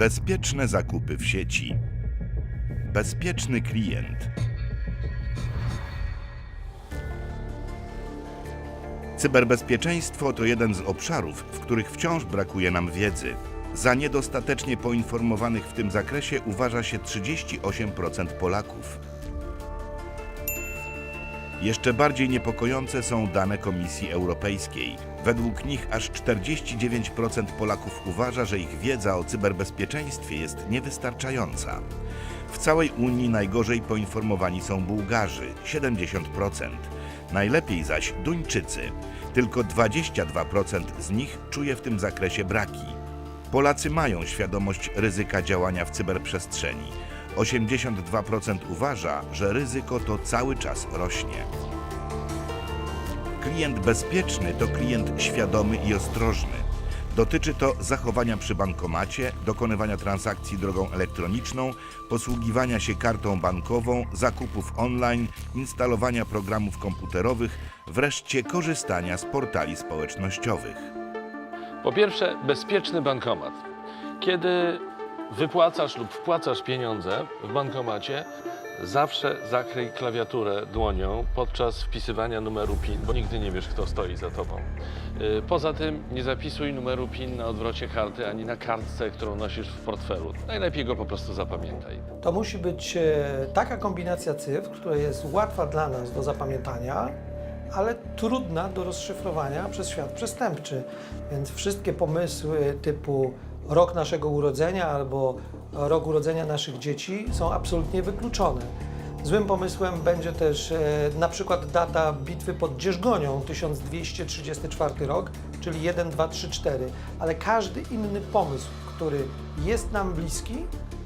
Bezpieczne zakupy w sieci. Bezpieczny klient. Cyberbezpieczeństwo to jeden z obszarów, w których wciąż brakuje nam wiedzy. Za niedostatecznie poinformowanych w tym zakresie uważa się 38% Polaków. Jeszcze bardziej niepokojące są dane Komisji Europejskiej. Według nich aż 49% Polaków uważa, że ich wiedza o cyberbezpieczeństwie jest niewystarczająca. W całej Unii najgorzej poinformowani są Bułgarzy 70%, najlepiej zaś Duńczycy. Tylko 22% z nich czuje w tym zakresie braki. Polacy mają świadomość ryzyka działania w cyberprzestrzeni. 82% uważa, że ryzyko to cały czas rośnie. Klient bezpieczny to klient świadomy i ostrożny. Dotyczy to zachowania przy bankomacie, dokonywania transakcji drogą elektroniczną, posługiwania się kartą bankową, zakupów online, instalowania programów komputerowych, wreszcie korzystania z portali społecznościowych. Po pierwsze, bezpieczny bankomat. Kiedy wypłacasz lub wpłacasz pieniądze w bankomacie, zawsze zakryj klawiaturę dłonią podczas wpisywania numeru PIN, bo nigdy nie wiesz, kto stoi za tobą. Yy, Poza tym nie zapisuj numeru PIN na odwrocie karty ani na kartce, którą nosisz w portfelu. Najlepiej go po prostu zapamiętaj. To musi być e, taka kombinacja cyfr, która jest łatwa dla nas do zapamiętania, ale trudna do rozszyfrowania przez świat przestępczy. Więc wszystkie pomysły typu rok naszego urodzenia albo rok urodzenia naszych dzieci są absolutnie wykluczone. Złym pomysłem będzie też e, na przykład data bitwy pod Dzierżgonią 1234 rok, czyli 1, 2, 3, 4, ale każdy inny pomysł, który jest nam bliski,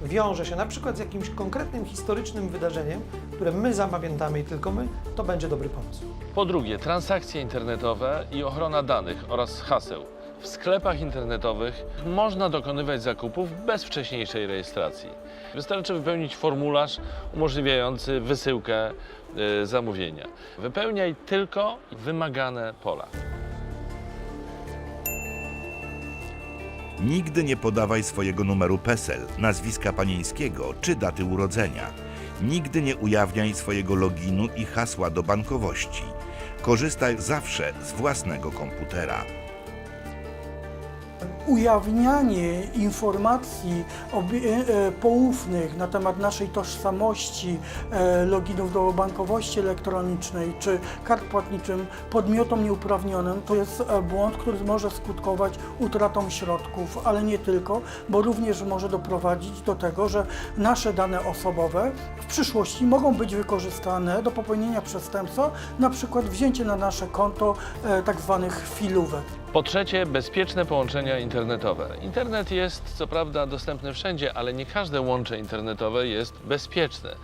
wiąże się na przykład z jakimś konkretnym historycznym wydarzeniem, które my zapamiętamy i tylko my, to będzie dobry pomysł. Po drugie, transakcje internetowe i ochrona danych oraz haseł. W sklepach internetowych można dokonywać zakupów bez wcześniejszej rejestracji. Wystarczy wypełnić formularz umożliwiający wysyłkę y, zamówienia. Wypełniaj tylko wymagane pola. Nigdy nie podawaj swojego numeru PESEL, nazwiska panieńskiego czy daty urodzenia. Nigdy nie ujawniaj swojego loginu i hasła do bankowości. Korzystaj zawsze z własnego komputera. Ujawnianie informacji obie- e, poufnych na temat naszej tożsamości, e, loginów do bankowości elektronicznej czy kart płatniczym podmiotom nieuprawnionym to jest e, błąd, który może skutkować utratą środków, ale nie tylko, bo również może doprowadzić do tego, że nasze dane osobowe w przyszłości mogą być wykorzystane do popełnienia przestępstwa, na przykład wzięcie na nasze konto e, tak filówek. Po trzecie, bezpieczne połączenia internetowe. Internet jest co prawda dostępny wszędzie, ale nie każde łącze internetowe jest bezpieczne.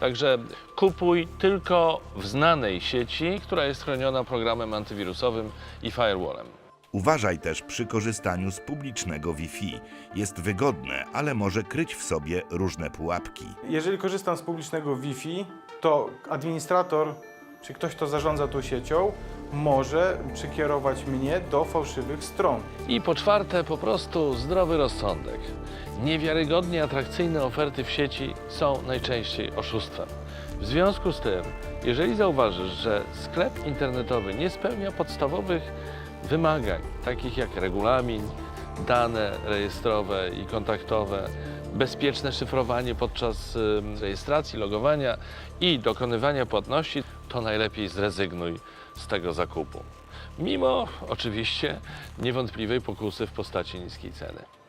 Także kupuj tylko w znanej sieci, która jest chroniona programem antywirusowym i firewallem. Uważaj też przy korzystaniu z publicznego Wi-Fi. Jest wygodne, ale może kryć w sobie różne pułapki. Jeżeli korzystam z publicznego Wi-Fi, to administrator, czy ktoś, kto zarządza tą siecią, może przekierować mnie do fałszywych stron. I po czwarte, po prostu zdrowy rozsądek. Niewiarygodnie atrakcyjne oferty w sieci są najczęściej oszustwem. W związku z tym, jeżeli zauważysz, że sklep internetowy nie spełnia podstawowych wymagań, takich jak regulamin, dane rejestrowe i kontaktowe, bezpieczne szyfrowanie podczas rejestracji, logowania i dokonywania płatności, to najlepiej zrezygnuj z tego zakupu. Mimo oczywiście niewątpliwej pokusy w postaci niskiej ceny.